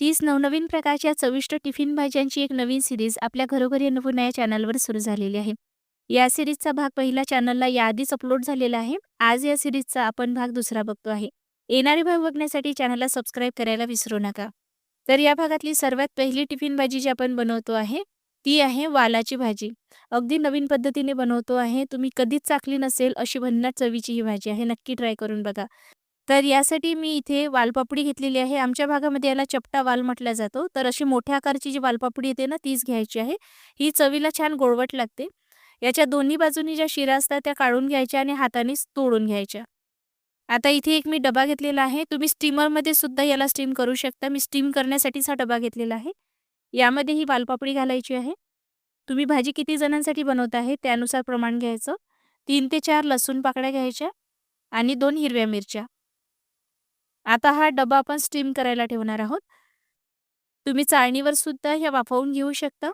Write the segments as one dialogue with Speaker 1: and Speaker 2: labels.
Speaker 1: तीस नवनवीन प्रकारच्या चविष्ट टिफिन भाज्यांची एक नवीन सिरीज आपल्या घरोघरी अन्न या चॅनलवर सुरू झालेली आहे. या सिरीजचा भाग पहिला चॅनलला याआधीच अपलोड झालेला आहे. आज या सिरीजचा आपण भाग दुसरा बघतो आहे. येणारे भाग बघण्यासाठी चॅनलला सबस्क्राईब करायला विसरू नका. तर या भागातली सर्वात पहिली टिफिन भाजी जी आपण बनवतो आहे ती आहे वालाची भाजी. अगदी नवीन पद्धतीने बनवतो आहे. तुम्ही कधीच चाकली नसेल अशी भन्नाट चवीची ही भाजी आहे. नक्की ट्राय करून बघा. तर यासाठी मी इथे वालपापडी घेतलेली आहे. आमच्या भागामध्ये याला चपटा वाल म्हटला जातो. तर अशी मोठ्या आकारची जी वालपापडी येते ना तीच घ्यायची आहे. ही चवीला छान गोडवट लागते. याच्या दोन्ही बाजूनी ज्या शिरा असतात त्या काढून घ्यायच्या आणि हातानेच तोडून घ्यायच्या. आता इथे एक मी डबा घेतलेला आहे. तुम्ही स्टीमरमध्ये सुद्धा याला स्टीम करू शकता. मी स्टीम करण्यासाठीच हा डबा घेतलेला आहे. यामध्ये ही वालपापडी घालायची आहे. तुम्ही भाजी किती जणांसाठी बनवत आहे त्यानुसार प्रमाण घ्यायचं. तीन ते चार लसूण पाकळ्या घ्यायच्या आणि दोन हिरव्या मिरच्या. आता हा डबा आपण स्टीम करायला ठेवणार आहोत. तुम्ही चाळणीवर सुद्धा ह्या वाफवून घेऊ शकता.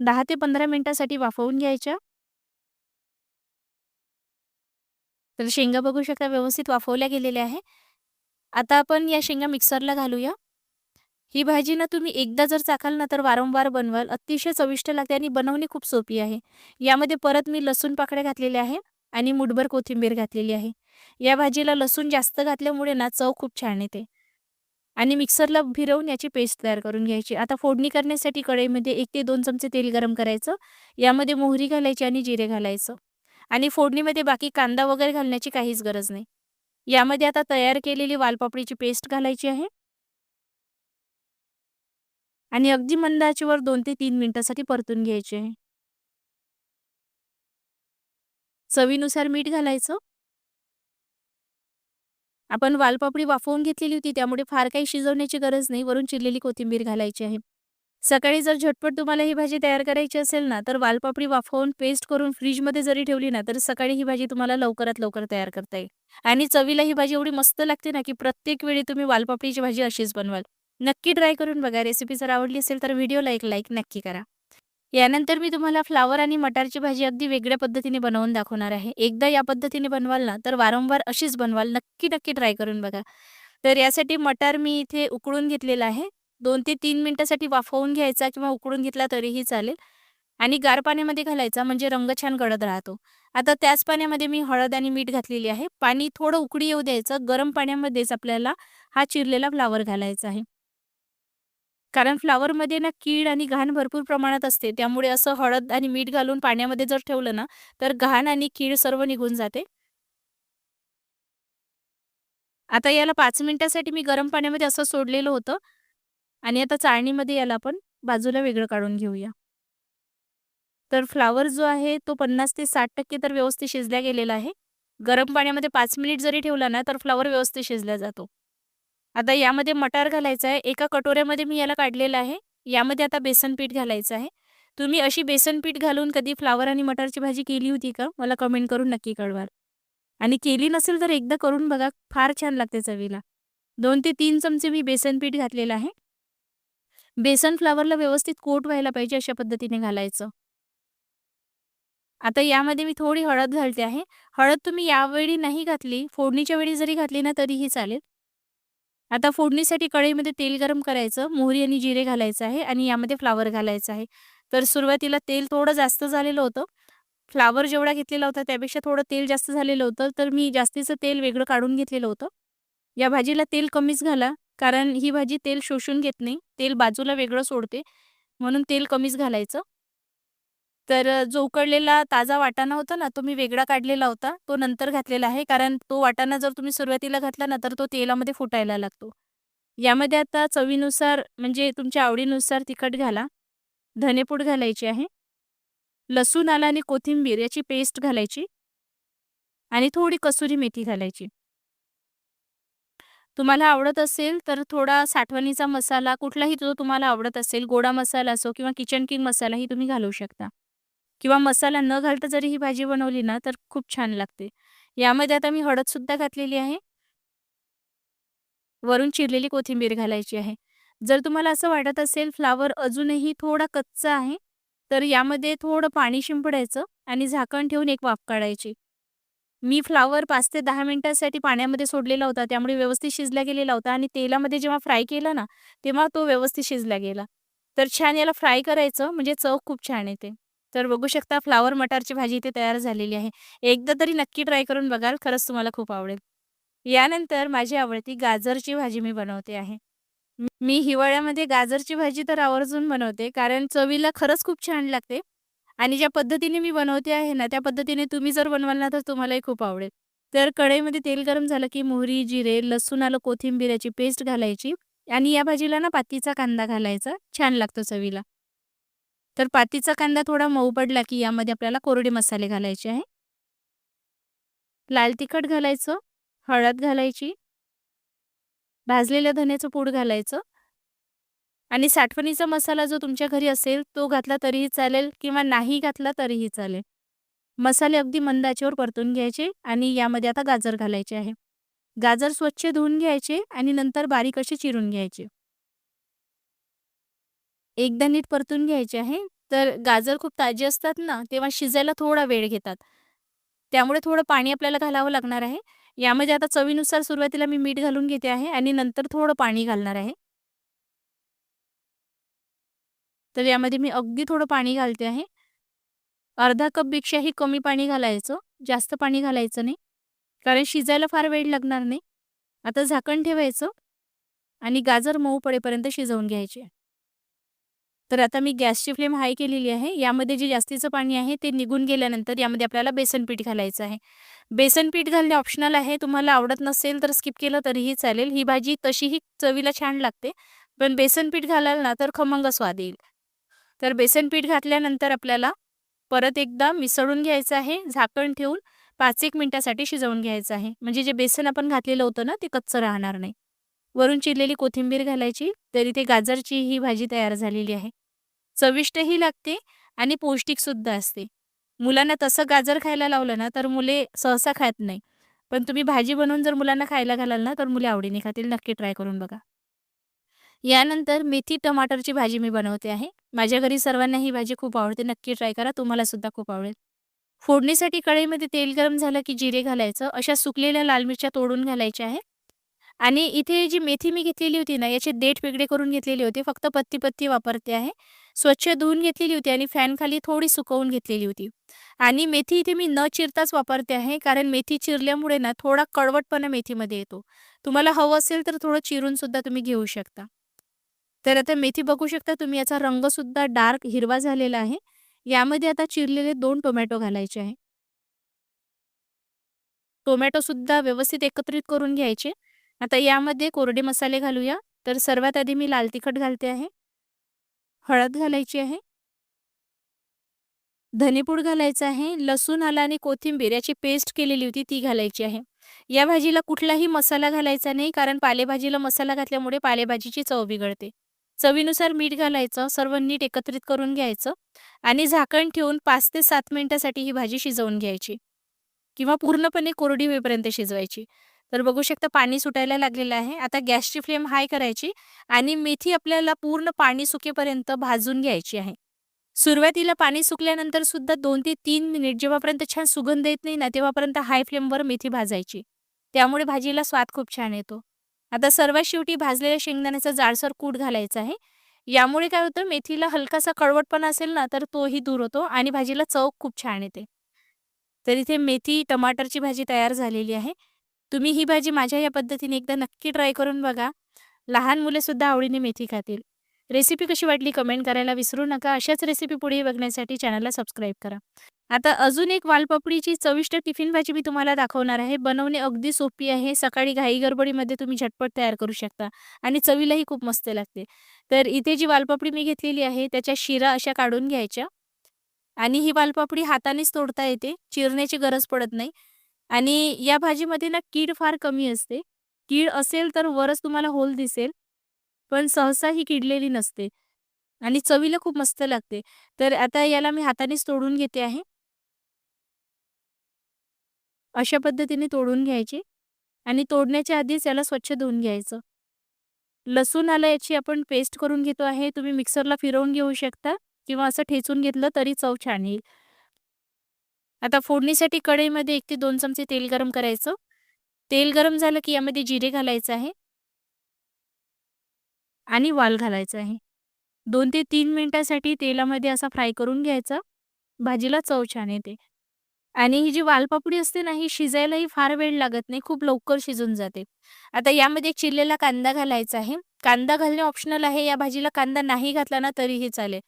Speaker 1: दहा ते पंधरा मिनिटासाठी वाफवून घ्यायच्या. तर शेंगा बघू शकता व्यवस्थित वाफवल्या गेलेल्या आहे. आता आपण या शेंगा मिक्सरला घालूया. ही भाजी ना तुम्ही एकदा जर चाखाल ना तर वारंवार बनवाल. अतिशय चविष्ट लागते आणि बनवणे खूप सोपी आहे. यामध्ये परत मी लसूण पाकड्या घातलेल्या आहे. आणि मुठभर कोथिंबीर घातलेली आहे. या भाजीला लसूण जास्त घातल्यामुळे ना चव खूप छान येते. आणि मिक्सरला फिरवून याची पेस्ट तयार करून घ्यायची. आता फोडणी करण्यासाठी कढईमध्ये एक ते दोन चमचे तेल गरम करायचं. यामध्ये मोहरी घालायची आणि जिरे घालायचं. आणि फोडणीमध्ये बाकी कांदा वगैरे घालण्याची काहीच गरज नाही. यामध्ये आता तयार केलेली वालपापडीची पेस्ट घालायची आहे. आणि अगदी मंदाचीवर दोन ते तीन मिनिटासाठी परतून घ्यायची आहे. चवीनुसार मीठ घालायचं. आपण वालपापडी वाफवून घेतलेली होती त्यामुळे फार काही शिजवण्याची गरज नाही वरून चिरलेली कोथिंबीर घालायची आहे. सकाळी जर झटपट तुम्हाला ही भाजी तयार करायची असेल ना तर वालपापडी वाफवून पेस्ट करून फ्रीजमध्ये जरी ठेवली ना तर सकाळी ही भाजी तुम्हाला लवकरात लवकर तयार करता येईल. आणि चवीला ही भाजी एवढी मस्त लागते ना की प्रत्येक वेळी तुम्ही वालपापडीची भाजी अशीच बनवाल. नक्की ट्राय करून बघा रेसिपी जर आवडली असेल तर व्हिडिओला एक लाईक नक्की करा. यानंतर मी तुम्हाला फ्लावर आणि मटारची भाजी अगदी वेगळ्या पद्धतीने बनवून दाखवणार आहे. एकदा या पद्धतीने बनवाल ना तर वारंवार अशीच बनवाल. नक्की नक्की ट्राय करून बघा. तर यासाठी मटार मी इथे उकळून घेतलेला आहे. दोन ते तीन मिनिटासाठी वाफवून घ्यायचा किंवा उकळून घेतला तरीही चालेल. आणि गार पाण्यामध्ये घालायचा म्हणजे रंग छान गडद राहतो. आता त्याच पाण्यामध्ये मी हळद आणि मीठ घातलेली आहे. पाणी थोडं उकडी येऊ द्यायचं. गरम पाण्यामध्येच आपल्याला हा चिरलेला फ्लावर घालायचा आहे. कारण फ्लावरमध्ये ना कीड आणि घाण भरपूर प्रमाणात असते. त्यामुळे असं हळद आणि मीठ घालून पाण्यामध्ये जर ठेवलं ना तर घाण आणि कीड सर्व निघून जाते. आता याला पाच मिनिटासाठी मी गरम पाण्यामध्ये असं सोडलेलं होतं. आणि आता चाळणीमध्ये याला आपण बाजूला वेगळं काढून घेऊया. तर फ्लावर जो आहे तो पन्नास ते साठ टक्के तर व्यवस्थित शिजल्या गेलेला आहे. गरम पाण्यामध्ये पाच मिनिट जरी ठेवला ना तर फ्लावर व्यवस्थित शिजला जातो. आता यामध्ये मटार घालायचा आहे. एका कटोऱ्यामध्ये मी याला काढलेलं आहे. यामध्ये आता बेसन पीठ घालायचं आहे. तुम्ही अशी बेसन पीठ घालून कधी फ्लावर आणि मटारची भाजी केली होती का? मला कमेंट करून नक्की कळवाल. आणि केली नसेल तर एकदा करून बघा. फार छान लागते चवीला. दोन ते तीन चमचे मी बेसन पीठ घातलेलं आहे. बेसन फ्लावरला व्यवस्थित कोट व्हायला पाहिजे अशा पद्धतीने घालायचं. आता यामध्ये मी थोडी हळद घालते आहे. हळद तुम्ही यावेळी नाही घातली. फोडणीच्या वेळी जरी घातली ना तरीही चालेल. आता फोडणीसाठी कढईमध्ये तेल गरम करायचं मोहरी आणि जिरे घालायचं आहे आणि यामध्ये फ्लावर घालायचं आहे. तर सुरुवातीला तेल थोडं जास्त झालेलं होतं. फ्लावर जेवढा घेतलेला होता त्यापेक्षा थोडं तेल जास्त झालेलं होतं. तर मी जास्तीचं तेल वेगळं काढून घेतलेलं होतं. या भाजीला तेल कमीच घाला कारण ही भाजी तेल शोषून घेत नाही. तेल बाजूला वेगळं सोडते. म्हणून तेल कमीच घालायचं. तर जो उकडलेला ताजा वाटाणा होता ना तो मी वेगळा काढलेला होता. तो नंतर घातलेला आहे कारण तो वाटाणा जर तुम्ही सुरुवातीला घातला ना तर तो तेलामध्ये फुटायला लागतो. यामध्ये आता चवीनुसार म्हणजे तुमच्या आवडीनुसार तिखट घाला. धनेपूड घालायची आहे. लसूण आला आणि कोथिंबीर याची पेस्ट घालायची. आणि थोडी कसुरी मेथी घालायची. तुम्हाला आवडत असेल तर थोडा साठवणीचा मसाला कुठलाही तो तुम्हाला आवडत असेल गोडा मसाला असो किंवा किचन किंग मसालाही तुम्ही घालू शकता. किंवा मसाला न घालता जरी ही भाजी बनवली ना तर खूप छान लागते यामध्ये आता मी हळद सुद्धा घातलेली आहे वरून चिरलेली कोथिंबीर घालायची आहे जर तुम्हाला असं वाटत असेल फ्लावर अजूनही थोडा कच्चा आहे तर यामध्ये थोडं पाणी शिंपडायचं आणि झाकण ठेवून एक वाफ काढायची मी फ्लावर 5 ते 10 मिनिटांसाठी पाण्यामध्ये सोडलेला होता. त्यामुळे व्यवस्थित शिजला गेलेला होता आणि तेलामध्ये जेव्हा फ्राय केला ना, तेव्हा तो व्यवस्थित शिजला गेला. तर छान याला फ्राय करायचं म्हणजे चव खूप छान येते. तर बघू शकता फ्लावर मटारची भाजी इथे तयार झालेली आहे. एकदा तरी नक्की ट्राय करून बघाल, खरंच तुम्हाला खूप आवडेल. यानंतर माझी आवडती गाजरची भाजी मी बनवते आहे. मी हिवाळ्यामध्ये गाजरची भाजी तर आवर्जून बनवते, कारण चवीला खरंच खूप छान लागते आणि ज्या पद्धतीने मी बनवते आहे ना, त्या पद्धतीने तुम्ही जर बनवाल ना, तर तुम्हालाही खूप आवडेल. तर कढईमध्ये तेल गरम झालं की मोहरी, जिरे, लसूण, आलं, कोथिंबीर याची पेस्ट घालायची आणि या भाजीला ना पातीचा कांदा घालायचा, छान लागतो चवीला. तर पातीचा कांदा थोडा मऊ पडला की यामध्ये आपल्याला कोरडे मसाले घालायचे आहे. लाल तिखट घालायचं, हळद घालायची. भाजलेल्या धन्याचं पूड घालायचं. आणि साठवणीचा मसाला जो तुमच्या घरी असेल तो घातला तरीही चालेल किंवा नाही घातला तरीही चालेल. मसाले अगदी मंदाच्यावर परतून घ्यायचे आणि यामध्ये आता गाजर घालायचे आहे. गाजर स्वच्छ धुवून घ्यायचे आणि नंतर बारीक असे चिरून घ्यायचे. एकदा नीट परतून घ्यायचे आहे. तर गाजर खूप ताजे असतात ना, तेव्हा शिजायला थोडा वेळ घेतात. त्यामुळे थोडं पाणी आपल्याला घालावं लागणार आहे. यामध्ये आता चवीनुसार सुरुवातीला मी मीठ घालून घेते आहे आणि नंतर थोडं पाणी घालणार आहे. तर यामध्ये मी अगदी थोडं पाणी घालते आहे. अर्धा कपपेक्षाही कमी पाणी घालायचं, जास्त पाणी घालायचं नाही. कारण शिजायला फार वेळ लागणार नाही. आता झाकण ठेवायचं आणि गाजर मऊ पडेपर्यंत शिजवून घ्यायचे. तर आता मी गॅसची फ्लेम हाय केलेली आहे. यामध्ये जे जास्तीचं पाणी आहे ते निघून गेल्यानंतर यामध्ये आपल्याला बेसन पीठ घालायचं आहे. बेसन पीठ घालणे ऑप्शनल आहे. तुम्हाला आवडत नसेल तर स्किप केलं तरीही चालेल. ही भाजी तशीही चवीला छान लागते. पण बेसन पीठ घालाल ना तर खमंग स्वाद येईल. तर बेसन पीठ घातल्यानंतर आपल्याला परत एकदा मिसळून घ्यायचं आहे. झाकण ठेवून 5-1 मिनिटासाठी शिजवून घ्यायचं आहे. म्हणजे जे बेसन आपण घातलेलं होतं ना, ते कच्चं राहणार नाही. वरून चिरलेली कोथिंबीर घालायची. तर इथे गाजरची ही भाजी तयार झालेली आहे. चविष्टही लागते आणि पौष्टिकसुद्धा असते. मुलांना तसं गाजर खायला लावलं ना, तर मुले सहसा खात नाही. पण तुम्ही भाजी बनवून जर मुलांना खायला घालाल ना, तर मुले आवडीने खातील. नक्की ट्राय करून बघा. यानंतर मेथी टमाटरची भाजी मी बनवते आहे. माझ्या घरी सर्वांना ही भाजी खूप आवडते. नक्की ट्राय करा. तुम्हाला सुद्धा खूप आवडेल. फोडणीसाठी कढईमध्ये तेल गरम झालं की जिरे घालायचं. अशा सुकलेल्या लाल मिरच्या तोडून घालायच्या आहे. आणि इथे जी मेथी मी घेतलेली होती ना, याचे देठ वेगळे करून घेतलेली होती फक्त पत्ती-पत्ती वापरते आहे. स्वच्छ धुवून घेतलेली होती आणि फॅनखाली थोडी सुकवून घेतलेली होती. आणि मेथी इथे मी न चिरताच वापरते आहे. कारण मेथी चिरल्यामुळे ना थोडा कडवटपणा मेथीमध्ये येतो. तुम्हाला हवं असेल तर थोडं चिरून सुद्धा तुम्ही घेऊ शकता. तर आता मेथी बघू शकता तुम्ही याचा रंगसुद्धा डार्क हिरवा झालेला आहे. यामध्ये आता चिरलेले दोन टोमॅटो घालायचे आहे. टोमॅटोसुद्धा व्यवस्थित एकत्रित करून घ्यायचे. आता यामध्ये कोरडे मसाले घालूया. तर सर्वात आधी मी लाल तिखट घालते आहे. हळद घालायची आहे. धनेपूड घालायचं आहे. लसूण, आला आणि कोथिंबीर याची पेस्ट केलेली होती ती घालायची आहे. या भाजीला कुठलाही मसाला घालायचा नाही कारण पालेभाजीला मसाला घातल्यामुळे पालेभाजीची चव बिघडते. चवीनुसार मीठ घालायचं, सर्व नीट एकत्रित करून घ्यायचं आणि झाकण ठेवून पाच ते सात मिनिटासाठी ही भाजी शिजवून घ्यायची किंवा पूर्णपणे कोरडी होईपर्यंत शिजवायची. तर बघू शकता पाणी सुटायला लागलेलं आहे. आता गॅसची फ्लेम हाय करायची आणि मेथी आपल्याला पूर्ण पाणी सुकेपर्यंत भाजून घ्यायची आहे. सुरुवातीला पाणी सुकल्यानंतर सुद्धा दोन ते तीन मिनिट जेव्हापर्यंत छान सुगंध येत नाही ना, तेव्हापर्यंत हाय फ्लेमवर मेथी भाजायची. त्यामुळे भाजीला स्वाद खूप छान येतो. आता सर्वात शेवटी भाजलेल्या शेंगदाण्याचा जाडसर कूट घालायचा आहे. यामुळे काय होतं मेथीला हलकासा कडवटपणा असेल ना, तर तोही दूर होतो आणि भाजीला चव खूप छान येते. तर इथे मेथी टमाटरची भाजी तयार झालेली आहे. तुम्ही ही भाजी माझ्या या पद्धतीने एकदा नक्की ट्राय करून बघा. लहान मुलेसुद्धा आवडीने मेथी खातील. रेसिपी कशी वाटली कमेंट करायला विसरू नका. अशाच रेसिपी पुढे बघण्यासाठी चॅनलला सबस्क्राईब करा. आता अजून एक वालपापडीची चविष्ट टिफिन भाजी मी तुम्हाला दाखवणार आहे. बनवणे अगदी सोपी आहे. सकाळी घाई-गडबडीमध्ये तुम्ही झटपट तयार करू शकता आणि चवीलाही खूप मस्त लागते. तर इथे जी वालपापडी मी घेतलेली आहे त्याच्या शिरा अशा काढून घ्यायच्या आणि ही वालपापडी हातानेच तोडता येते. चिरण्याची गरज पडत नाही आणि या भाजीमध्ये ना कीड फार कमी असते. कीड असेल तर वरच तुम्हाला होल दिसेल. पण सहसा ही किडलेली नसते आणि चवीला खूप मस्त लागते. तर आता याला मी हातानेच तोडून घेते आहे. अशा पद्धतीने तोडून घ्यायची आणि तोडण्याच्या आधीच याला स्वच्छ धुवून घ्यायचं. लसूण, आलं याची आपण पेस्ट करून घेतो आहे. तुम्ही मिक्सरला फिरवून घेऊ शकता किंवा असं ठेचून घेतलं तरी चव छान येईल. आता फोडणीसाठी कढईमध्ये एक ते दोन चमचे तेल गरम करायचं. तेल गरम झालं की यामध्ये जिरे घालायचं आहे. आणि वाल घालायचं आहे. दोन ते तीन मिनिटासाठी तेलामध्ये असा फ्राय करून घ्यायचा. भाजीला चव छान येते. आणि ही जी वालपापडी असते ना, ही शिजायलाही फार वेळ लागत नाही. खूप लवकर शिजून जाते. आता यामध्ये एक चिरलेला कांदा घालायचा आहे. कांदा घालणे ऑप्शनल आहे. या भाजीला कांदा नाही घातला ना तरीही चालेल.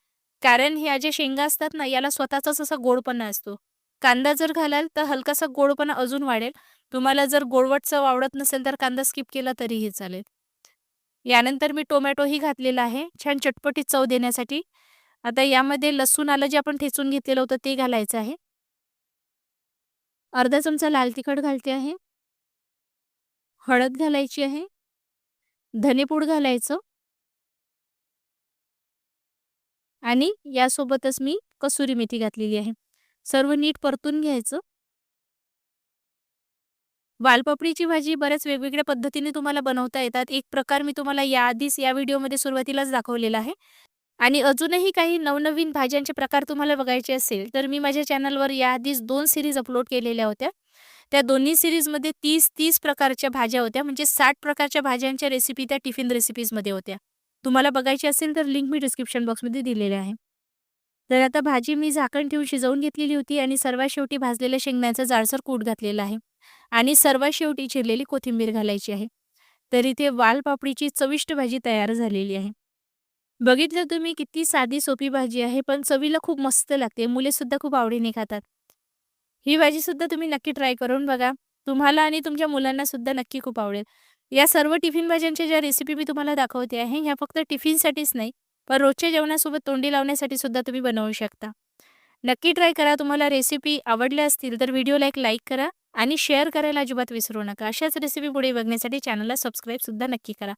Speaker 1: कारण ह्या ज्या शेंगा असतात ना, याला स्वतःचाच असा गोडपणा असतो. कांदा जर घालाल तर हलकासा गोडपणा अजून वाढेल. तुम्हाला जर गोडवट चव आवडत नसेल तर कांदा स्किप केला तरीही चालेल. यानंतर मी टोमॅटोही घातलेला आहे, छान चटपटी चव देण्यासाठी. आता यामध्ये लसूण आलं जे आपण ठेचून घेतलेलं होतं ते घालायचं आहे. अर्धा चमचा लाल तिखट घालते आहे. हळद घालायची आहे. धनेपूड घालायचं. आणि यासोबतच मी कसुरी मेथी घातलेली आहे. सर्व नीट परतून घ्यायचं. वालपापडीची भाजी बऱ्याच वेगवेगळ्या पद्धतीने तुम्हाला बनवता येतात. एक प्रकार मी तुम्हाला याआधीच या व्हिडिओमध्ये सुरुवातीलाच दाखवलेला आहे. आणि अजूनही काही नवनवीन भाज्यांचे प्रकार तुम्हाला बघायचे असेल, तर मी माझ्या चॅनलवर याआधीच दोन सिरीज अपलोड केलेल्या होत्या. त्या दोन्ही सिरीजमध्ये तीस तीस प्रकारच्या भाज्या होत्या. म्हणजे साठ प्रकारच्या भाज्यांच्या रेसिपी त्या टिफिन रेसिपीजमध्ये होत्या. तुम्हाला बघायची असेल तर लिंक मी डिस्क्रिप्शन बॉक्समध्ये दिलेली आहे. तर आता भाजी मी झाकण ठेवून शिजवून घेतलेली होती आणि सर्वात शेवटी भाजलेल्या शेंगदाण्याचा जाडसर कूट घातलेला आहे. आणि सर्वात शेवटी चिरलेली कोथिंबीर घालायची आहे. तर इथे वालपापडीची चविष्ट भाजी तयार झालेली आहे. बघितलं तुम्ही किती साधी सोपी भाजी आहे, पण चवीला खूप मस्त लागते. मुलेसुद्धा खूप आवडीने खातात. ही भाजीसुद्धा तुम्ही नक्की ट्राय करून बघा. तुम्हाला आणि तुमच्या मुलांना सुद्धा नक्की खूप आवडेल. या सर्व टिफिन भाज्यांच्या ज्या रेसिपी मी तुम्हाला दाखवते आहे, ह्या फक्त टिफिनसाठीच नाही, पण रोजच्या जेवणासोबत तोंडी लावण्यासाठी सुद्धा तुम्ही बनवू शकता. नक्की ट्राय करा. तुम्हाला रेसिपी आवडल्या असतील तर व्हिडिओला एक लाईक करा आणि शेअर करायला अजिबात विसरू नका. अशाच रेसिपी पुढे बघण्यासाठी चॅनलला सबस्क्राईबसुद्धा नक्की करा.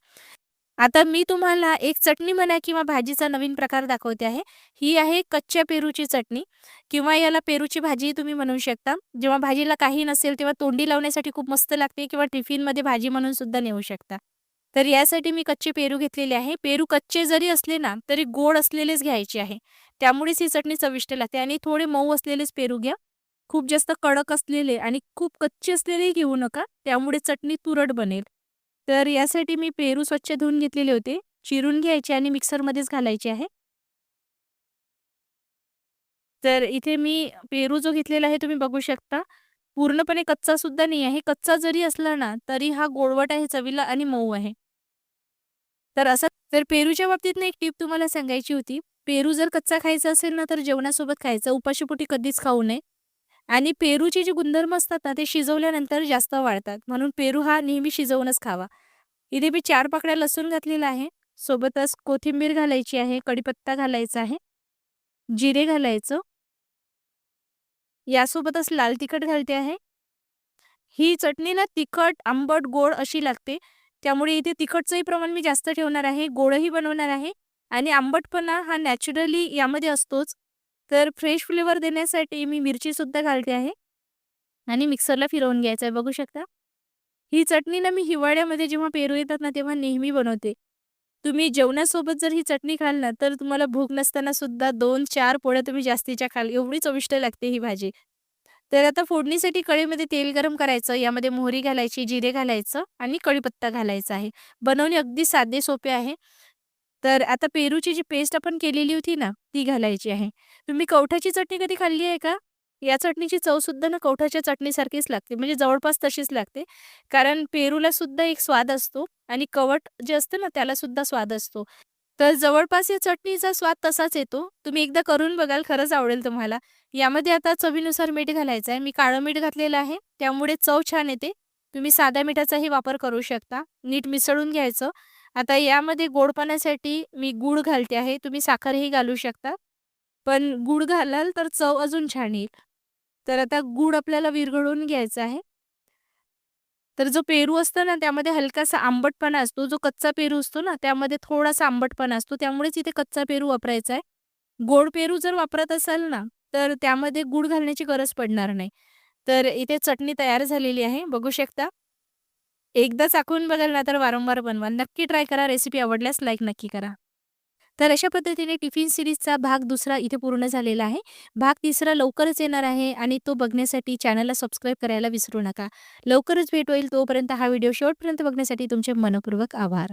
Speaker 1: आता मी तुम्हाला एक चटणी म्हणा किंवा भाजीचा नवीन प्रकार दाखवते आहे. ही आहे कच्च्या पेरूची चटणी किंवा याला पेरूची भाजी तुम्ही म्हणू शकता. जेव्हा भाजीला काही नसेल तेव्हा तोंडी लावण्यासाठी खूप मस्त लागते किंवा टिफिनमध्ये भाजी म्हणून सुद्धा नेऊ शकता. तर यासाठी मी कच्चे पेरू घेतलेले आहे. पेरू कच्चे जरी असले ना, तरी गोड असलेलेच घ्यायचे आहे. त्यामुळेच ही चटणी चविष्ट लागते आणि थोडे मऊ असलेलेच पेरू घ्या. खूप जास्त कडक असलेले आणि खूप कच्चे असलेले घेऊ नका. त्यामुळे चटणी तुरट बनेल. तर यासाठी मी पेरू स्वच्छ धुवून घेतलेले होते. चिरून घ्यायचे आणि मिक्सरमध्येच घालायचे आहे. तर इथे मी पेरू जो घेतलेला आहे तुम्ही बघू शकता. पूर्णपणे कच्चा सुद्धा नाही आहे. कच्चा जरी असला ना, तरी हा गोडवट आहे चवीला आणि मऊ आहे. तर असं तर पेरूच्या बाबतीत एक टीप तुम्हाला सांगायची होती. पेरू जर कच्चा खायचा असेल ना, तर जेवणासोबत खायचं. उपाशीपोटी कधीच खाऊ नये. आणि पेरूचे जे गुणधर्म असतात ना, ते शिजवल्यानंतर जास्त वाढतात. म्हणून पेरू हा नेहमी शिजवूनच खावा. इथे मी चार पाकळ्या लसूण घातलेला आहे. सोबतच कोथिंबीर घालायची आहे, कढीपत्ता घालायचा आहे, जिरे घालायचं. यासोबतच लाल तिखट घालते आहे. ही चटणी ना तिखट, आंबट, गोड अशी लागते. त्यामुळे इथे तिखटचंही प्रमाण मी जास्त ठेवणार आहे, गोडही बनवणार आहे आणि आंबटपणा हा नॅचरली यामध्ये असतोच. तर फ्रेश फ्लेवर देण्यासाठी मी मिरचीसुद्धा घालते आहे आणि मिक्सरला फिरवून घ्यायचं आहे. बघू शकता. ही चटणी ना मी हिवाळ्यामध्ये जेव्हा पेरू येतात ना, तेव्हा नेहमी बनवते. तुम्ही जेवणासोबत जर ही चटणी खाल ना, तर तुम्हाला भूक नसताना सुद्धा 2-4 पोळ्या तुम्ही जास्तीच्या खाल. एवढी चविष्ट लागते ही भाजी. तर आता फोडणीसाठी कढईमध्ये तेल गरम करायचं. यामध्ये मोहरी घालायची, जिरे घालायचं आणि कढीपत्ता घालायचा आहे. बनवणे अगदी साधे सोपे आहे. तर आता पेरूची जी पेस्ट आपण केलेली होती ना, ती घालायची आहे. तुम्ही कवठाची चटणी कधी खाल्ली आहे का? या चटणीची चव सुद्धा ना कवठाच्या चटणीसारखीच लागते. म्हणजे जवळपास तशीच लागते. कारण पेरूला सुद्धा एक स्वाद असतो आणि कवट जे असतं ना, त्याला सुद्धा स्वाद असतो. तर जवळपास या चटणीचा स्वाद तसाच येतो. तुम्ही एकदा करून बघाल, खरंच आवडेल तुम्हाला. यामध्ये आता चवीनुसार मीठ घालायचं आहे. मी काळं मीठ घातलेलं आहे, त्यामुळे चव छान येते. तुम्ही साध्या मिठाचाही वापर करू शकता. नीट मिसळून घ्यायचं. आता यामध्ये गोडपणासाठी मी गूळ घालते आहे. तुम्ही साखरही घालू शकता. पण गूळ घालाल तर चव अजून छान येईल. तर आता गूळ आपल्याला विरघळून घ्यायचा आहे. तर जो पेरू असतो ना, त्यामध्ये हलकासा आंबटपणा असतो. जो कच्चा पेरू असतो ना, त्यामध्ये थोडासा आंबटपणा असतो. त्यामुळेच इथे कच्चा पेरू वापरायचा आहे. गोड पेरू जर वापरत असाल ना, तर त्यामध्ये गूळ घालण्याची गरज पडणार नाही. तर इथे चटणी तयार झालेली आहे. बघू शकता. एकदा चाकून बघाल ना, तर वारंवार बनवा. नक्की ट्राय करा. रेसिपी आवडल्यास लाईक नक्की करा. तर अशा पद्धतीने टिफिन सिरीजचा भाग दुसरा इथे पूर्ण झालेला आहे. भाग तिसरा लवकरच येणार आहे आणि तो बघण्यासाठी चॅनलला सबस्क्राईब करायला विसरू नका. लवकरच भेट होईल. तोपर्यंत हा व्हिडिओ शेवटपर्यंत बघण्यासाठी तुमचे मनपूर्वक आभार.